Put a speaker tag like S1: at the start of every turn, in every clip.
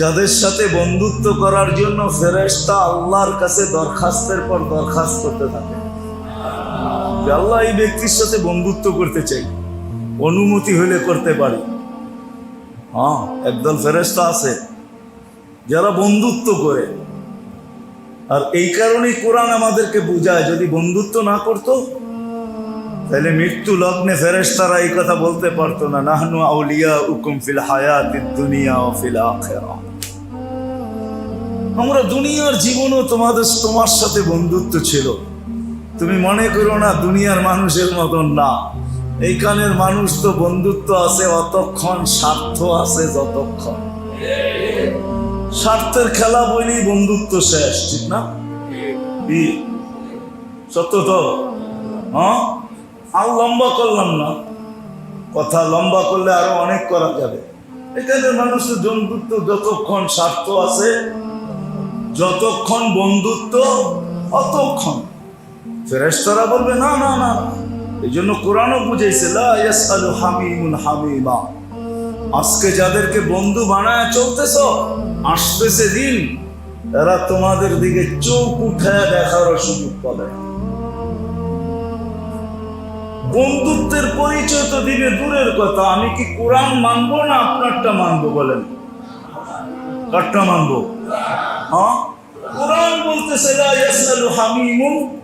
S1: যাদের সাথে বন্ধুত্ব করার জন্য ফেরেশতা আল্লাহর কাছে দরখাস্তের পর দরখাস্ত করতে থাকে। আল্লাহ এই ব্যক্তির সাথে বন্ধুত্ব করতে চাই, অনুমতি হলে করতে পারি। হ্যাঁ একদল ফেরেশতা আছে, যারা বন্ধুত্ব করে। আর এই কারণেই কোরআন আমাদেরকে বোঝায়, যদি বন্ধুত্ব না করতো তাহলে মৃত্যু লগ্নে ফেরেশতারা এই কথা বলতে পারতো না। নাহনু আউলিয়া উকুম ফিল হায়াতিদ দুনিয়া ও ফিল আখিরা। আমরা দুনিয়ার জীবনও তোমাদের, তোমার সাথে বন্ধুত্ব ছিল। তুমি মনে করো না দুনিয়ার মানুষের মতন না। এইখানের মানুষ তো বন্ধুত্ব আছে, অতক্ষণ স্বার্থ আছে যতক্ষণ। স্বার্থের খেলা বলেই বন্ধুত্ব শেষ, ঠিক না? সত্য তো? হ্যাঁ? আর লম্বা করলাম না। কথা লম্বা করলে আরও অনেক করা যাবে। এখানে মানুষের বন্ধুত্ব যতক্ষণ স্বার্থ আছে, যতক্ষণ বন্ধুত্ব, অতক্ষণ। ফেরেশতারা বলবে, না না না এই জন্য কোরআনও ইয়াসআলু হামিমুন হামিমা। আজকে যাদেরকে বন্ধু বানায় চলতেছ, আসতেছে দিন, এরা তোমাদের দিকে চোখ উঠায় দেখার সুযোগ পাবে। বন্ধুত্বের পরিচয় তো দিবে দূরের কথা। আমি কি কোরআন মানবো না আপনারটা মানবো বলেন? কারটা মানবো? হ্যাঁ? কোরআন বলতেছে হামিমুন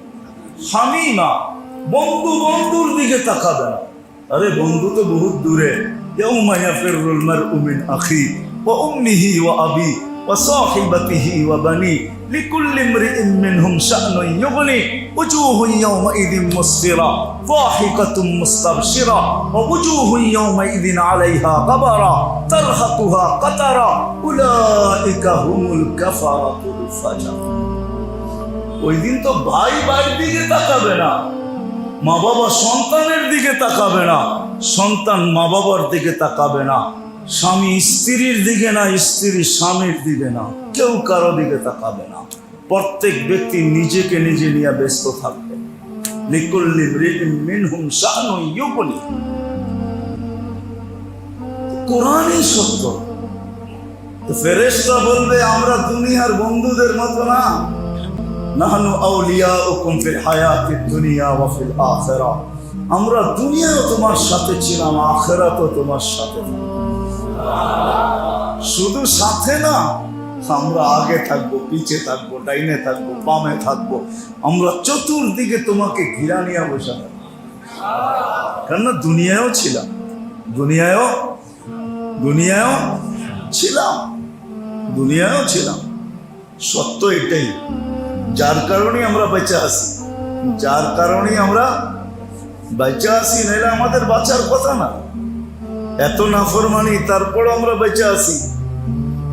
S1: হামিমা। বন্ধু বন্ধুর দিকে তাকাবে না। আরে, বন্ধু তো বহুত দূরে। ইয়াউমা ইয়াফিরুল মারউ মিন আখি ওয়া উম্মিহি ওয়া আবি ওয়া সাহিবাতিহি ওয়া বানি لكل امرئ منهم شأن يغني وجوه يومئذ مسفرة ضاحكة مستبشرة ووجوه يومئذ عليها غبرة ترهقها قترة أولئك هم الكفرة الفجر ওই দিন তো ভাই ভাইয়ের দিকে তাকাবে না মা বাবা সন্তানের দিকে তাকাবে না সন্তান মা বাবার দিকে তাকাবে না স্বামী স্ত্রীর দিকে না, স্ত্রী স্বামীর দিকে না। কেউ কারও দিকে তাকাবে না। প্রত্যেক ব্যক্তি নিজেকে নিজে নিয়ে ব্যস্ত থাকবে। কোরআনই সত্য। বলবে, আমরা দুনিয়ার বন্ধুদের মতো না। নাহনু আউলিয়াউকুম ফিল হায়াতিদ দুনিয়া ওয়া ফিল আখিরা। আমরা দুনিয়াও তোমার সাথে ছিলাম, আখিরাতও তোমার সাথে শুধু সাথে না, আমরা আগে থাকব, পিছে থাকব, ডাইনে থাকব, বামে থাকব। আমরা চতুর্দিকে তোমাকে ঘিরা নিয়ে বসে কেননা দুনিয়ায়ও ছিলাম, দুনিয়ায়ও দুনিয়ায়ও ছিলাম দুনিয়ায়ও ছিলাম। সত্য এটাই, যার কারণে আমরা বেঁচে আছি। যার কারণে আমরা বেঁচে আছি নাহলে আমাদের বাঁচার কথা না। এত নাফরমানি তারপর আমরা বেঁচে আছি।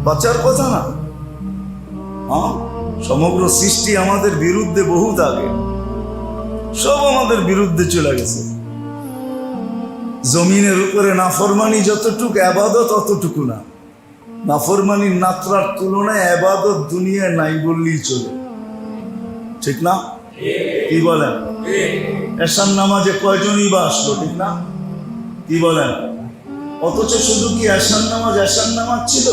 S1: বাঁচার কথা না। হ্যাঁ সমগ্র সৃষ্টি আমাদের বিরুদ্ধে বহুত আগে। সব আমাদের বিরুদ্ধে চলে গেছে। জমিনের উপরে নাফরমানি যতটুকু আবাদত অতটুকু না। নাফরমানির নাত্রার তুলনায় আবাদত দুনিয়ায় নাই বললেই চলে। ঠিক না? কি বলেন? এসান নামাজে কয়জনই বা আসলো, ঠিক না? কি বলেন? অথচ শুধু কি এসান নামাজ এসান নামাজ ছিল?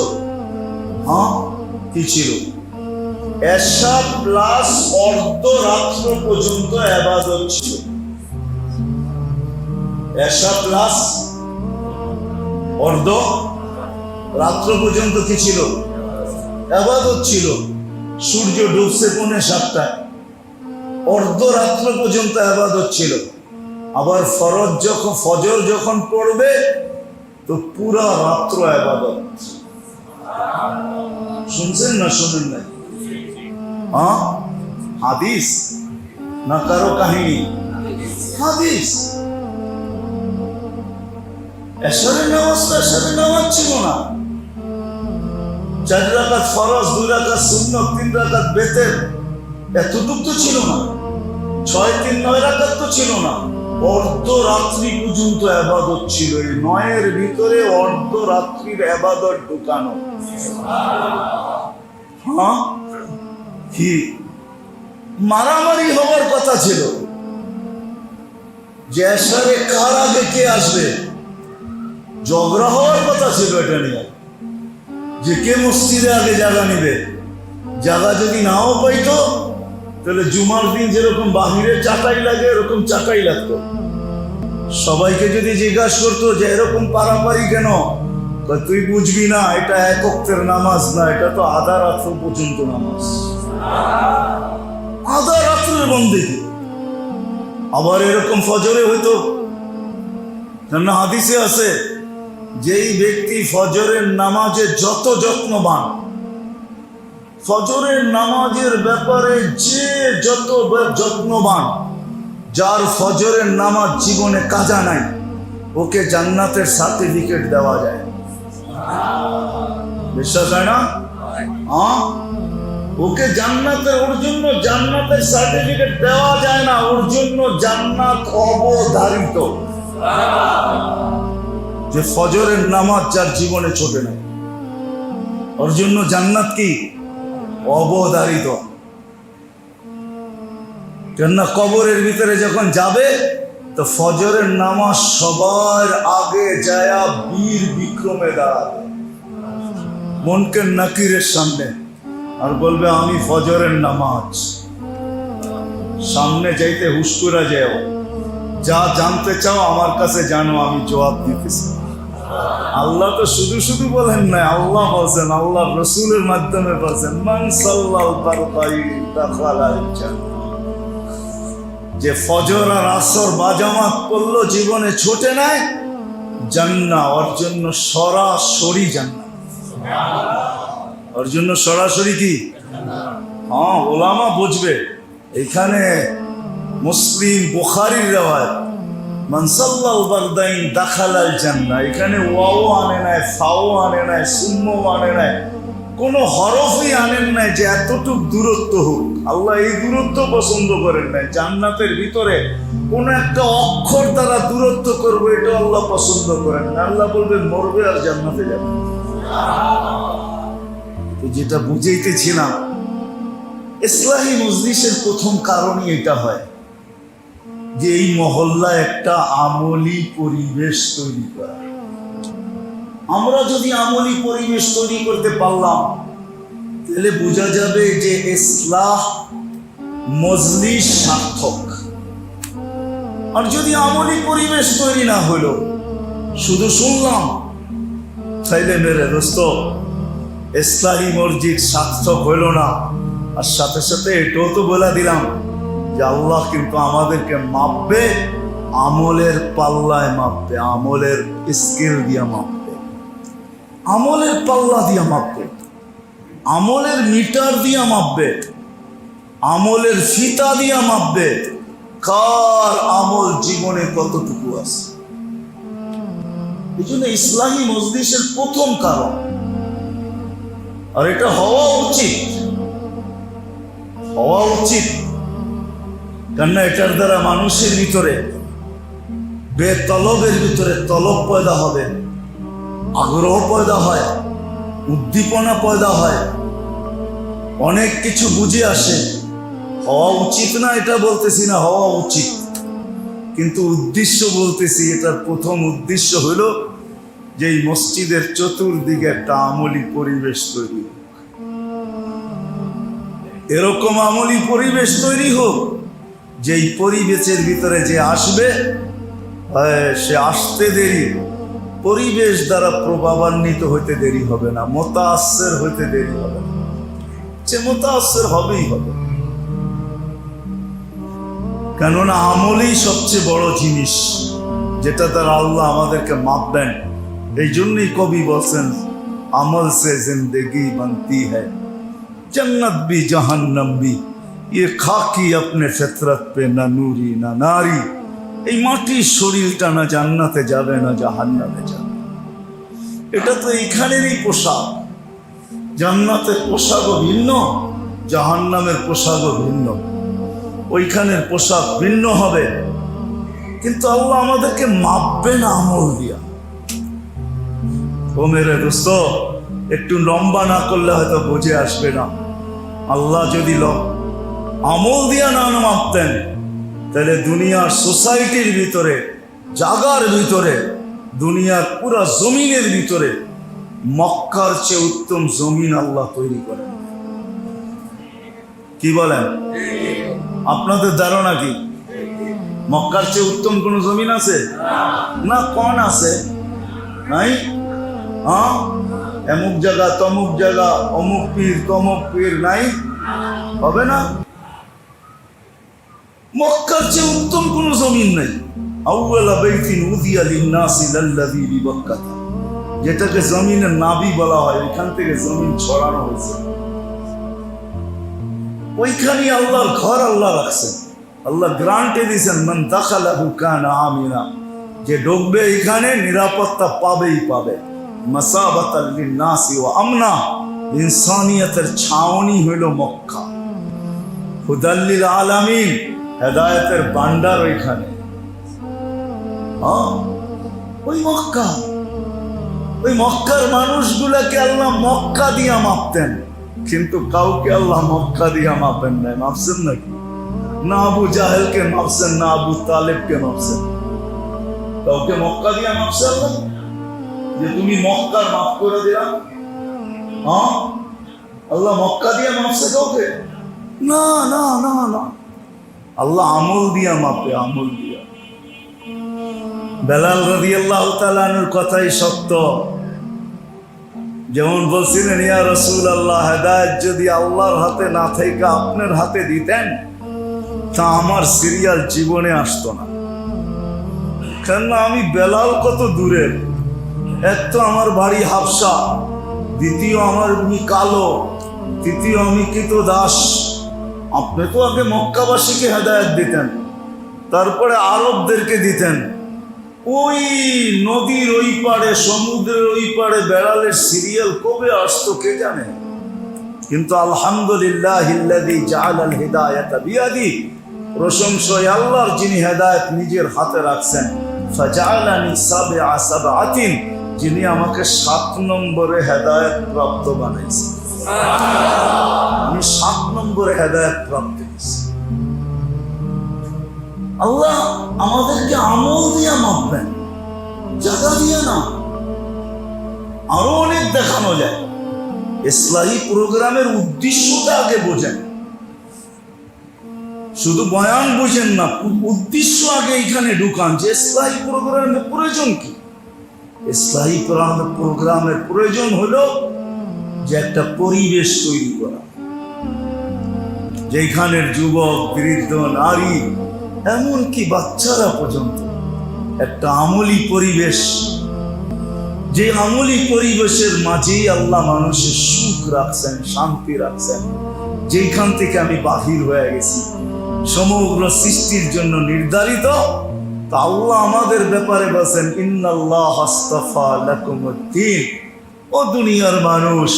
S1: হ্যাঁ কি ছিল? এসা প্লাস অর্ধ রাত্র পর্যন্ত আবাদত ছিল। এসা প্লাস অর্ধ রাত্র পর্যন্ত কি ছিল? আবাদত ছিল। সূর্য ডুবছে পৌনে সাতটায়। অর্ধরাত্র পর্যন্ত আবাদত ছিল। আবার ফরজ যখন ফজর যখন পড়বে তো পুরা রাত্র আবাদত। শুনছেন না, শুনেন না হ্যাঁ? হাদিস? না কারও কাহিনী? হাদিস? এসরের নামাজটা এসরের নামাজ ছিল না। চার রাকাত ফরজ, দুই রাকাত শূন্য তিন রাকাত বেতের, এতটুক তো ছিল না। ছয়, তিন, নয় রাকাত তো ছিল না। অর্ধ রাত্রি পর্যন্ত আবাদত ছিল। এই নয়ের ভিতরে অর্ধ রাত্রির আবাদত ঢুকানো। হ্যাঁ? কি? মারামারি হওয়ার কথা ছিল। যে কার আগে কে আসবে? ঝগড়া হওয়ার কথা ছিল এটা নিয়ে। যে কে মসজিদে আগে জায়গা নিবে? জায়গা যদি নাও পাইতো তাহলে জুমার দিন যেরকম বাহিরে চাকাই লাগে, এরকম চাকাই লাগতো। সবাইকে যদি জিজ্ঞাসা করতো যে, এরকম পারাপারি কেন? তুই বুঝবি না, এটা এক নামাজ না, এটা তো আধা রাত্র পর্যন্ত নামাজ। আধা রাত্রের বন্দে। আবার এরকম ফজরে হইতো। কেন হাদিসে আছে, যেই ব্যক্তি ফজরের নামাজে যত যত্নবান ফজরের নামাজের ব্যাপারে যে যত যত্নবান, যার ফজরের নামাজ জীবনে কাজা নাই, ওকে জান্নাতের সার্টিফিকেট দেওয়া যায়। বিশ্বাস হয় না? ওকে জান্নাতের, ওর জন্য জান্নাতের সার্টিফিকেট দেওয়া যায় না, ওর জন্য জান্নাত অবধারিত। যে ফজরের নামাজ যার জীবনে ছোটে না। ওর জন্য জান্নাত কি? অবধারিত। কেননা কবরের ভিতরে যখন যাবে, তো ফজরের নামাজ সবার আগে যায়া বীর বিক্রমে দাঁড়াবে। মনকে নাকিরের সামনে আর বলবে, আমি ফজরের নামাজ। সামনে যাইতে হুস্কুরা যেও। যা জানতে চাও আমার কাছে জানো, আমি জবাব দিতেছি। আল্লাহ তো শুধু শুধু বলেন না আল্লাহ বলছেন আল্লাহ রসুলের মাধ্যমে বলছেন। যে ফজর আর আসর বাজামাত করল জীবনে ছোটে নাই জান্না ওর জন্য সরাসরি জান্না ওর জন্য সরাসরি কি? হ্যাঁ ওলামা বুঝবে। এখানে মুসলিম বুখারির রেওয়ায়ত। মানসাল্লাল বারদাইন দাখালাল জান্না এখানে ওয়াও আনে নাই, ফাও আনে নাই সুম্মও আনে নাই। কোনো হরফই আনেন নাই যে এতটুক দূরত্ব হোক। আল্লাহ এই দূরত্ব পছন্দ করেন নাই। জান্নাতের ভিতরে কোন একটা অক্ষর দ্বারা দূরত্ব করবে এটা আল্লাহ পছন্দ করেন না। আল্লাহ বলবে মরবে আর জান্নাতে যাবে। যেটা বুঝাইতেছিলাম, ইসলাহী মজলিসের প্রথম কারণই এটা হয়। যে এই মহল্লা একটা আমলি পরিবেশ তৈরি করা। আমরা যদি আমলি পরিবেশ তৈরি করতে পারলাম, তাহলে বোঝা যাবে যে ইসলাহ মজলিস সার্থক। আর যদি আমলি পরিবেশ তৈরি না হলো, শুধু শুনলাম, তাইলে মেরে দোস্ত, ইসলাহী মসজিদ সার্থক হইল না। আর সাথে সাথে এটাও তো বলে দিলাম যে আল্লাহ কিন্তু আমাদেরকে মাপবে, আমলের পাল্লায় মাপবে, আমলের স্কেল দিয়ে মাপবে। আমলের পাল্লা দিয়ে মাপবে, আমলের মিটার দিয়ে মাপবে, আমলের ফিতা দিয়ে মাপবে, কার আমল জীবনে কতটুকু আছে? এই জন্য ইসলামী মজলিসের প্রথম কারণ, আর এটা হওয়া উচিত হওয়া উচিত কেননা এটার দ্বারা মানুষের ভিতরে, বেতলবের ভিতরে তলব পয়দা হবে, আগ্রহ পয়দা হয়, উদ্দীপনা পয়দা হয়, অনেক কিছু বুঝে আসে। হওয়া উচিত না এটা বলতেছি না, হওয়া উচিত। কিন্তু উদ্দেশ্য বলতেছি, এটার প্রথম উদ্দেশ্য হলো যে এই মসজিদের চতুর্দিকে একটা আমলি পরিবেশ তৈরি হোক। এরকম আমলি পরিবেশ তৈরি হোক যেই পরিবেশের ভিতরে যে আসবে সে আসতে দেরি। পরিবেশ দ্বারা প্রভাবান্বিত হইতে দেরি হবে না মোতাশ্বের হইতে দেরি হবে না। সে মোতাশ্বের হবেই হবে। কেননা আমলই সবচেয়ে বড় জিনিস, যেটা দ্বারা আল্লাহ আমাদেরকে মাপবেন। এই জন্যই কবি বলছেন, আমল সে জিন্দেগি বানতি হ্যায়, জন্নত বি জাহান্নাম ইয়ে খাকি আপনি ফেতরাত পে না নুরি না নারী এই মাটির শরীরটা না জান্নাতে যাবে, না জাহান্নামে যাবে। এটা তো এইখানেরই পোশাক। জান্নাতের পোশাকও ভিন্ন, জাহান্নামের পোশাকও ভিন্ন। ওইখানের পোশাক ভিন্ন হবে। কিন্তু আল্লাহ আমাদেরকে মাপবে না আমল দিয়া। ও মেরে দোস্ত, একটু লম্বা না করলে হয়তো বুঝে আসবে না। আল্লাহ যদি লম্বা আমল দিয়া না মাপতেন তাহলে দুনিয়ার সোসাইটির ভিতরে, জাগার ভিতরে, দুনিয়ার পুরা জমিনের ভিতরে, মক্কার চেয়ে উত্তম জমিন আল্লাহ তৈরি করেন। কি বলেন? আপনাদের ধারণা কি? মক্কার চেয়ে উত্তম কোন জমিন আছে? না কোন আছে। নাই? হ্যাঁ? এমুক জায়গা, তমুক জায়গা, অমুক পীর, তমুক পীর, নাই? হবে না? মক্কার চেয়ে উত্তম কোন জমিন নাই। আউয়ালা বাইতিন উদিয়া লিন্নাসি লাল্লাযী বিবাক্কাতা। যেটাকে জমিনের নাবি বলা হয়, এখান থেকে জমিন ছড়ানো হয়েছে। ওইখানে আল্লাহর ঘর আল্লাহ রাখছেন। আল্লাহ গ্রান্টে দিয়েছেন, মান দাখালাহু কানা আমিনা। যে ঢুকবে এখানে নিরাপত্তা পাবেই পাবে। মাসাবাতাল লিন্নাসি ওয়া আমনা। ইনসানিয়তের ছাউনি হইল মক্কা। হুদাল্লিল আলামিন। হেদায়েতের ভান্ডার ওইখানে। ওই মক্কা। ওই মক্কার মানুষগুলাকে আল্লাহ মক্কা দিয়া মাপতেন। কিন্তু কাউকে আল্লাহ মক্কা দিয়া মাপেন নাই। মাপছেন নাকি? না আবু জাহেলকে মাপছেন, না আবু তালেবকে মাপছেন। কাউকে মক্কা দিয়া মাপছে আল্লাহ? যে তুমি মক্কার মাফ করে দিলাম। আল্লাহ মক্কা দিয়া মাপছে কাউকে? না না না না। আল্লাহ আমল দিয়া মাপে, আমল দিয়া। বেলাল রবি আল্লাহ তালানুর কথাই সত্য। যেমন বলছিলেন, ইয়া রসুল আল্লাহ হেদায়ত যদি আল্লাহর হাতে না থেকে, আপনার হাতে দিতেন, তা আমার সিরিয়াল জীবনে আসতো না। কেননা আমি বেলাল কত দূরের। এক তো আমার বাড়ি হাফসা, দ্বিতীয় আমার কালো, তৃতীয় আমি কিত দাস আপনি তো আগে মক্কাবাসীকে হেদায়ত দিতেন, তারপরে আরবদেরকে দিতেন। ওই নদীর ওই পাড়ে, সমুদ্রের ওই পাড়ে বেড়ালের সিরিয়াল কবে আসতো কে জানে? কিন্তু আলহামদুলিল্লাহ যিনি হেদায়ত নিজের হাতে রাখছেন। যিনি আমাকে সাত নম্বরে হেদায়েত প্রাপ্ত বানাইছেন। আমি সাত নম্বরে হেদায়েত প্রাপ্ত হয়েছি। আল্লাহ আমাদেরকে আমল মাপবেন জায়গা দিয়ে না। আরও অনেক দেখানো যায়। ইসলাহী প্রোগ্রামের উদ্দেশ্যটা আগে বোঝেন। শুধু বয়ান বুঝেন না, উদ্দেশ্য আগে এখানে ঢুকান যে ইসলাহী প্রোগ্রামের প্রয়োজন কি। প্রোগ্রামের প্রোগ্রামের প্রয়োজন হলো যে একটা পরিবেশ তৈরি করা। যেখানের যুবক, বৃদ্ধ, নারী, এমনকি বাচ্চারা পর্যন্ত একটা আমলি পরিবেশ। যে আমলি পরিবেশের মাঝেই আল্লাহ মানুষের সুখ রাখছেন, শান্তি রাখছেন। যেখান থেকে আমি বাহির হয়ে গেছি। সমগ্র সৃষ্টির জন্য নির্ধারিত। তা আল্লাহ আমাদের ব্যাপারে বলছেন, ইন্নাল্লাহ হাস্তাফা লাকুমুদ্দিন ও দুনিয়ার মানুষ,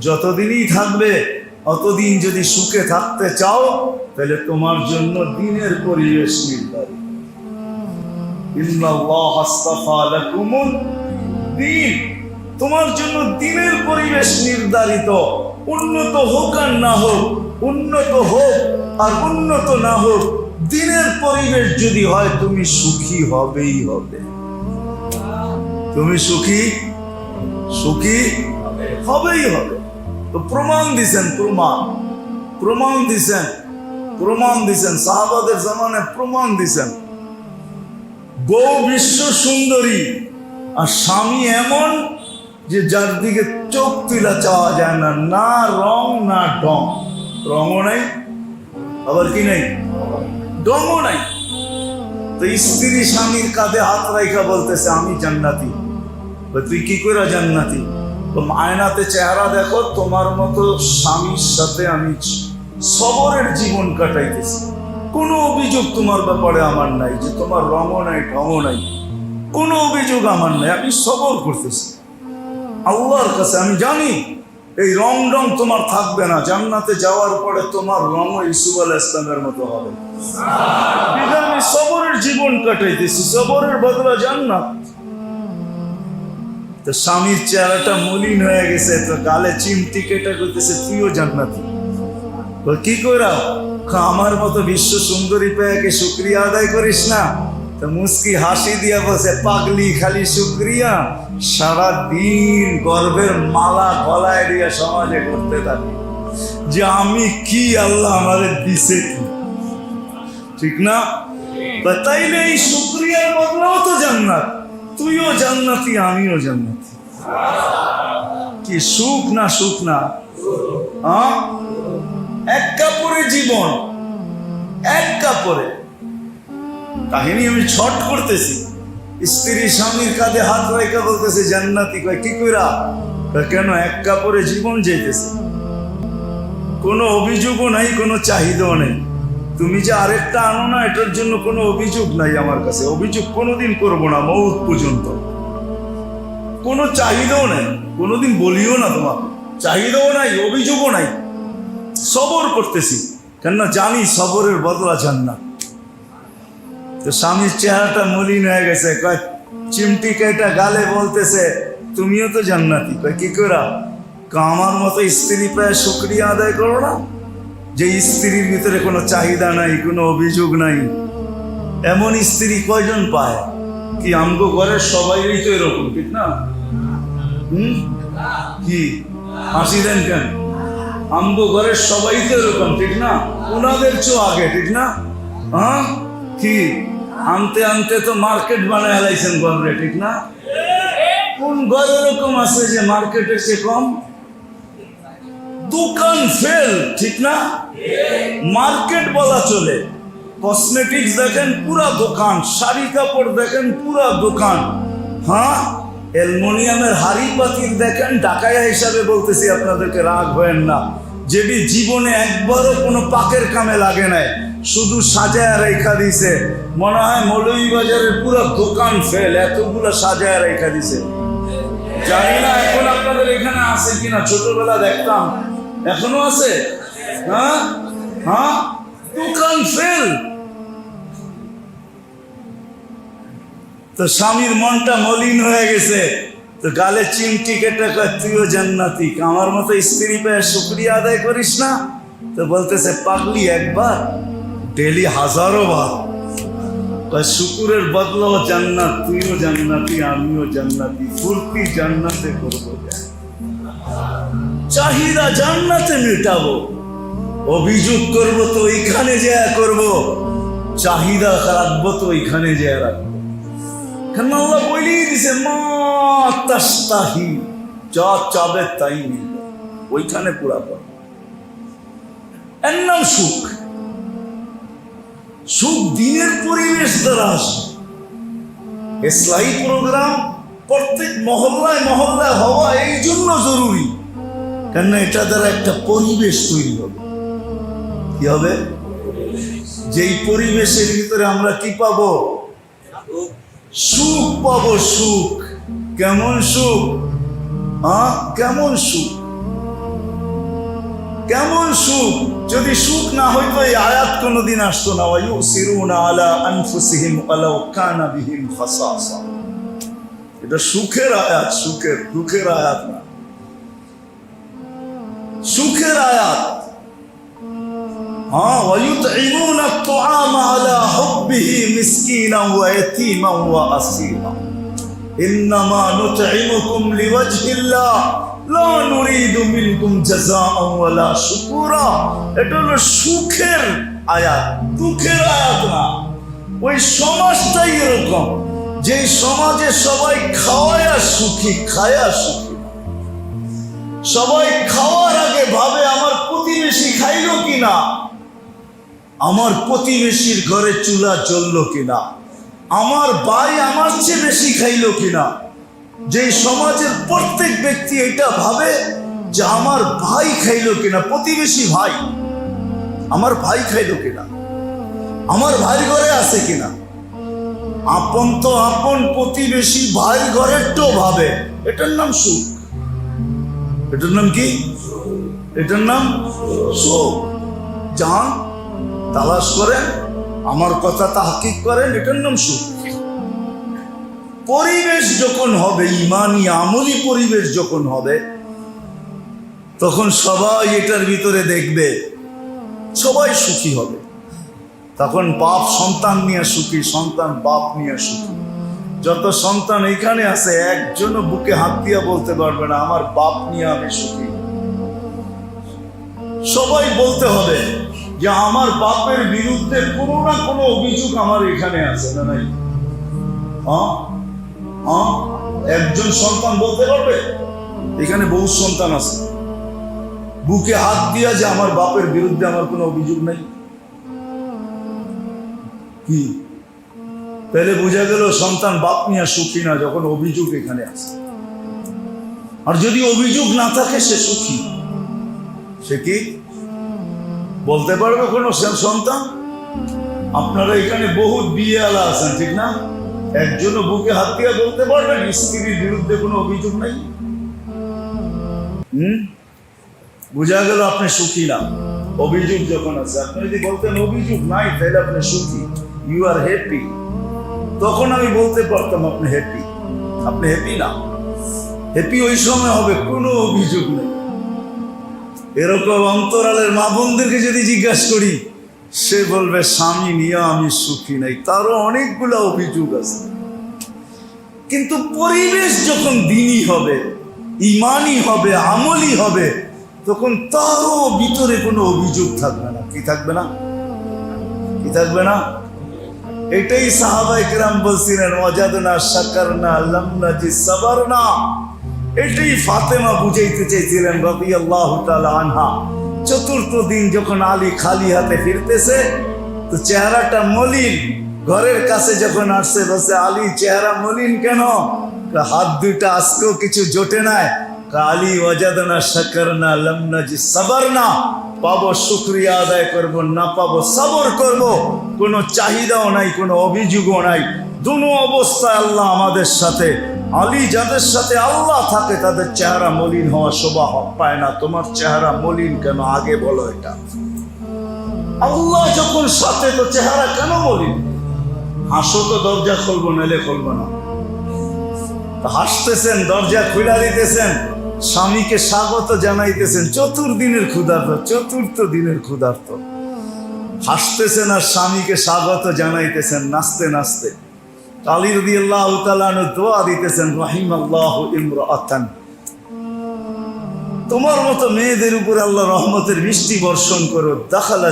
S1: যতদিনই থাকবে, অতদিন যদি সুখে থাকতে চাও, তাহলে তোমার জন্য দিনের পরিবেশ নির্ধারিত। দিন। তোমার জন্য দিনের পরিবেশ নির্ধারিত। উন্নত হোক আর না হোক, উন্নত হোক আর উন্নত না হোক, দিনের পরিবেশ যদি হয়, তুমি সুখী হবেই হবে। তুমি সুখী? সুখী? হবেই হবে। তো প্রমাণ দিছেন, প্রমাণ। প্রমাণ দিছেন প্রমাণ দিছেন। সাহাবাদের জামানে প্রমাণ দিছেন। বউ বিশ্ব সুন্দরী, আর স্বামী এমন যে যার দিকে চোখ তুলা চাওয়া যায় না না রং, না ডং। রঙও নাই, আবার কি নেই? ডংও নাই। তো স্ত্রী স্বামীর কাঁধে হাত রাইখা বলতেছে, আমি জান্নাতি। তুই কি করে জান্নাতি? তো আয়নাতে চেহারা দেখো তোমার মতো স্বামীর সাথে আমি সবরের জীবন কাটাইতেছি। কোনো অভিযোগ তোমার ব্যাপারে আমার নাই যে তোমার রঙও নাই ঢঙও নাই। কোনো অভিযোগ আমার নাই আমি সবর করতেছি। আল্লাহর কাছে আমি জানি এই রং রং তোমার থাকবে না। জান্নাতে যাওয়ার পরে তোমার রং ইসুফ আল ইসলামের মতো হবে। আমি সবরের জীবন কাটাইতেছি সবরের বদলা জান্নাত। তো স্বামীর চেহারাটা মলিন হয়ে গেছে তো গালে চিমটি কেটে করতেছে তুইও জান্নাতি। কি কইরা? খা, আমার মতো বিশ্ব সুন্দরী পেয়ে শুক্রিয়া আদায় করিস না? তো মুস্কি হাসি দিয়া বসে পাগলি খালি শুক্রিয়া সারা দিন গর্বের মালা গলায় দিয়ে সমাজে করতে থাকি। যে আমি কি আল্লাহ আমাদের দিছে ঠিক না? তাইলে এই শুক্রিয়ার বদলাও তো জান্নাত। তুইও জান্নাতি, আমিও জান্নাতি। কি সুখ না সুখ না? এক কাপড়ে জীবন, এক কাপড়ে। কাহিনী আমি ছট করতেছি। স্ত্রী স্বামীর কাঁধে হাত রেখে বলতেছে, জান্নাতি। কয়, কি কইরা? কেন এক কাপড়ে জীবন যেতেছে কোনো অভিযোগও নাই, কোনো চাহিদাও নেই। তুমি যে আরেকটা আনো না, এটার জন্য কোনো অভিযোগ নাই আমার কাছে। অভিযোগ কোনোদিন করব না, মৌত পর্যন্ত। কোনো চাহিদাও নাই, কোনোদিন বলিও না তোমাকে। চাহিদাও নাই, অভিযোগও নাই। সবর করতেছি, কেননা জানি সবরের বদলা জান্নাত। তো স্বামীর চেহারাটা মলিন হয়ে গেছে, কয়, চিমটি কেটা গালে বলতেছে, তুমিও তো জান্নাতি। কয়, কি করা আমার মতো স্ত্রী প্রায় শুক্রিয়া আদায় করো না? যে স্ত্রীর ভিতরে কোনো চাহিদা নাই, কোনো অভিযোগ নাই, এমন স্ত্রী কয়জন পায়? কি আমগো ঘরের সবাইই তো এরকম, ঠিক না? হুম? কি? হাসি দেন কেন? আমগো ঘরের সবাই তো এরকম, ঠিক না? ওনাদের চো আগে, ঠিক না? হ্যাঁ? কি? আনতে আনতে তো মার্কেট বানায় লাইছেন ঘরে, ঠিক না? কোন ঘর এরকম আছে যে মার্কেটে সে কম? দোকান ফেল, ঠিক না? মার্কেট বলা চলে। কসমেটিক্স দেখেন পুরা দোকান, শাড়ি কাপড় দেখেন পুরা দোকান। হ্যাঁ? অ্যালমোনিয়ামের হাড়ি পাতিল দেখেন, ডাকায়া হিসাবে বলতেছি আপনাদেরকে, রাগ হয়েন না। যেটি জীবনে একবারও কোনো পাকের কামে লাগে নাই, শুধু সাজায় রেখা দিছে। মনে হয় মৌলভীবাজারের পুরো দোকান ফেল, এতগুলো সাজায় রেখা দিছে। জানি না এখন আপনাদের এখানে আছে কিনা, ছোটবেলা দেখতাম। এখনও আছে? হ্যাঁ? হ্যাঁ? তো স্বামীর মনটা মলিন হয়ে গেছে। তো গালে চিমটি কেটে তুইও জান্নাতি। আমার মতো স্ত্রী পেয়ে শুক্রিয়া আদায় করিস না? তো বলতেছে, পাগলি একবার, ডেলি হাজারো বার। শুকুরের বদলাও জান্নাত, তুইও জান্নাতি, আমিও জান্নাতি। ফুর্তি জান্নাতে করব চাহিদা জান্নাতে মেটাবো। অভিযোগ করব তো ওইখানে যে করব। চাহিদা রাখব তো ওইখানে যে রাখব। কেন আল্লাহ দিছে, মা যা চাবে তাই ওইখানে পুরা পাবো এর নাম সুখ। সুখ দিনের পরিবেশ দ্বারা আসে। ইসলাহী প্রোগ্রাম প্রত্যেক মহল্লায় মহল্লায় হওয়া এই জন্য জরুরি। কেননা এটা দ্বারা একটা পরিবেশ তৈরি হবে। কি হবে? যেই পরিবেশের ভিতরে আমরা কি পাবো? সুখ পাবো, সুখ। কেমন সুখ? হ্যাঁ কেমন সুখ? কেমন সুখ? যদি সুখ না হইতো এই আয়াত কোনোদিন আসতো না। ওয়ায়ু সিরুনা আলা আনফুসিহিম আলাউ কানা বিহিম খাসাসা। এটা সুখের আয়াত, সুখের, দুঃখের আয়াত না। সুখের আয়াত হ্যাঁ ويطعمون الطعام على حبه مسكينا ويتيما واسيرا انما نطعمكم لوجه الله لا نريد منكم جزاء ولا شكورا এটা হলো সুখের আয়াত দুঃখের আয়াত না ওই সমাজটাই এরকম যে সমাজে সবাই খাওয়ায়া সুখী খায়া সুখী সবাই খাওয়ার আগে ভাবে, আমার প্রতিবেশী খাইল কিনা? আমার প্রতিবেশীর ঘরে চুলা জ্বললো কিনা? আমার ভাই আমার চেয়ে বেশি খাইলো কিনা? যে সমাজের প্রত্যেক ব্যক্তি এটা ভাবে যে, আমার ভাই খাইলো কিনা? প্রতিবেশী ভাই? আমার ভাই খাইলো কিনা? আমার ভাই ঘরে আছে কিনা? আপন তো আপন প্রতিবেশী ভাই ঘরের তো ভাবে। এটার নাম সুখ। এটার নাম কি? এটার নাম সুখ যান তালাশ করেন আমার কথা তাহাকিক করেন, এটার নাম সুখ পরিবেশ যখন হবে, ইমানি আমলি পরিবেশ যখন হবে, তখন সবাই এটার ভিতরে দেখবে, সবাই সুখী হবে। তখন বাপ সন্তান নিয়ে সুখী, সন্তান বাপ নিয়ে সুখী। যত সন্তান এখানে আছে, একজনও বুকে হাত দিয়া বলতে পারবে না, আমার বাপ নিয়ে আমি সুখী। সবাই বলতে হবে যে, আমার বাপের বিরুদ্ধে কোনো না কোনো অভিযোগ আমার এখানে আছে, না নাই? একজন সন্তান বলতে পারবে? এখানে বহু সন্তান আছে। বুকে হাত দিয়া যে, আমার বাপের বিরুদ্ধে আমার কোনো অভিযোগ নাই? কি? তাহলে বোঝা গেল সন্তান বাপ নিয়ে সুখী না, যখন অভিযোগ এখানে আছে আর যদি অভিযোগ না থাকে, সে সুখী। সে কি? বলতে পারবে কোনো সন্তান? আপনারা এখানে বহুত বিয়ে আলা আছেন, ঠিক না? একজনও বুকে হাত দিয়ে বলতে পারবেন, স্ত্রীর বিরুদ্ধে কোনো অভিযোগ নাই? হুম? বোঝা গেল আপনি সুখী না। অভিযোগ যখন আছে আপনি যদি বলতেন অভিযোগ নাই, তাহলে আপনি সুখী। ইউ আর হ্যাপি তখন আমি বলতে পারতাম, আপনি হ্যাপি আপনি হ্যাপি না। হ্যাপি ওই সময় হবে, কোনো অভিযোগ নেই। এরকম অন্তরালের মা বোনদেরকে যদি জিজ্ঞাসা করি, সে বলবে, স্বামী নিয়ে আমি সুখী নাই। তারও অনেকগুলো অভিযোগ আছে। কিন্তু পরিবেশ যখন দিনই হবে, ইমানই হবে, আমলই হবে, তখন তারও ভিতরে কোনো অভিযোগ থাকবে না। কি থাকবে না? কি থাকবে না? এটাই সাহাবাই কিরাম বলছিলেন অজাদনা সাকার না লম্না জি সাবার না এটাই ফাতেমা বুঝাইতে চাইছিলেন রবি আল্লাহ আনহা। চতুর্থ দিন যখন আলী খালি হাতে ফিরতেছে, তো চেহারাটা মলিন। ঘরের কাছে যখন আসছে বসে আলী, চেহারা মলিন কেন? হাত দুইটা আজকেও কিছু জোটে নাই। পাবো শুক্রিয়া আদায় না পাবো সবর কোনো চাহিদাও নাই, কোনো অভিযোগও নাই। আল্লাহ আমাদের সাথে। আলী যাদের সাথে আল্লাহ থাকে, তাদের চেহারা মলিন হওয়া শোভা পায় না। তোমার চেহারা মলিন কেন? আগে বলো এটা। আল্লাহ যখন সাথে, তো চেহারা কেন মলিন? হাসো তো, দরজা খুলবো, নাইলে খুলবো না। হাসতেছেন, দরজা খুলা দিতেছেন। স্বামীকে স্বাগত জানাইতেছেন। চতুর্দিনের ক্ষুধার্ত, চতুর্থ দিনের ক্ষুধার্ত। হাসতেছেন আর স্বামীকে স্বাগত জানাইতেছেন, নাচতে নাচতে। আলী রদি আল্লাহ দোয়া দিতেছেন রহিম আল্লাহ ইমরাতান তোমার মতো মেয়েদের উপর আল্লাহ রহমতের বৃষ্টি বর্ষণ করো। দাখালা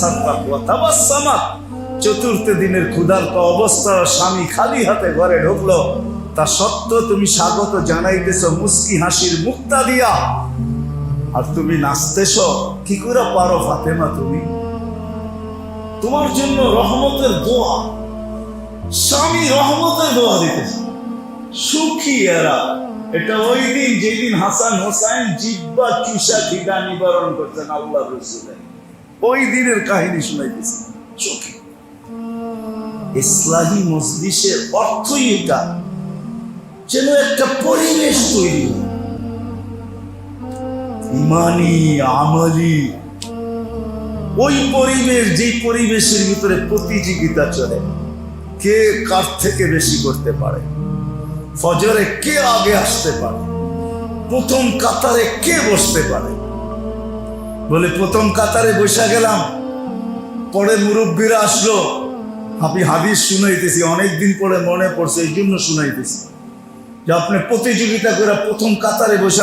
S1: সাদ্দাক ওয়া চতুর্থ দিনের ক্ষুধার্ত অবস্থা স্বামী খালি হাতে ঘরে ঢুকলো। তা সত্ত্বেও তুমি স্বাগত জানাইতেছ মুস্কি হাসির মুক্তা দিয়া। আর তুমি নাচতেছ, কি করে পারো ফাতেমা তুমি? তোমার জন্য রহমতের দোয়া। স্বামী রহমতের দোয়া দিতেছে। সুখী এরা। এটা ওই দিন যেদিন হাসান হোসাইন জিব্বা চুষা খিদা নিবারণ করছেন আল্লাহ রসুলের। ওই দিনের কাহিনী শুনাইতেছে। সুখী। ইসলামী মজলিসের অর্থই এটা। যেন একটা পরিবেশ তৈরি। ইমানি, আমলি, ওই পরিবেশ, যেই পরিবেশের ভিতরে প্রতিযোগিতা চলে, কে কার থেকে বেশি করতে পারে? ফজরে কে আগে আসতে পারে? প্রথম কাতারে কে বসতে পারে? বলে, প্রথম কাতারে বসে গেলাম। পরে মুরব্বীরা আসলো। আমি হাদিস শুনাইতেছি, অনেকদিন পরে মনে পড়ছে এই জন্য শুনাইতেছি। যে আপনি প্রতিযোগিতা করে প্রথম কাতারে বসে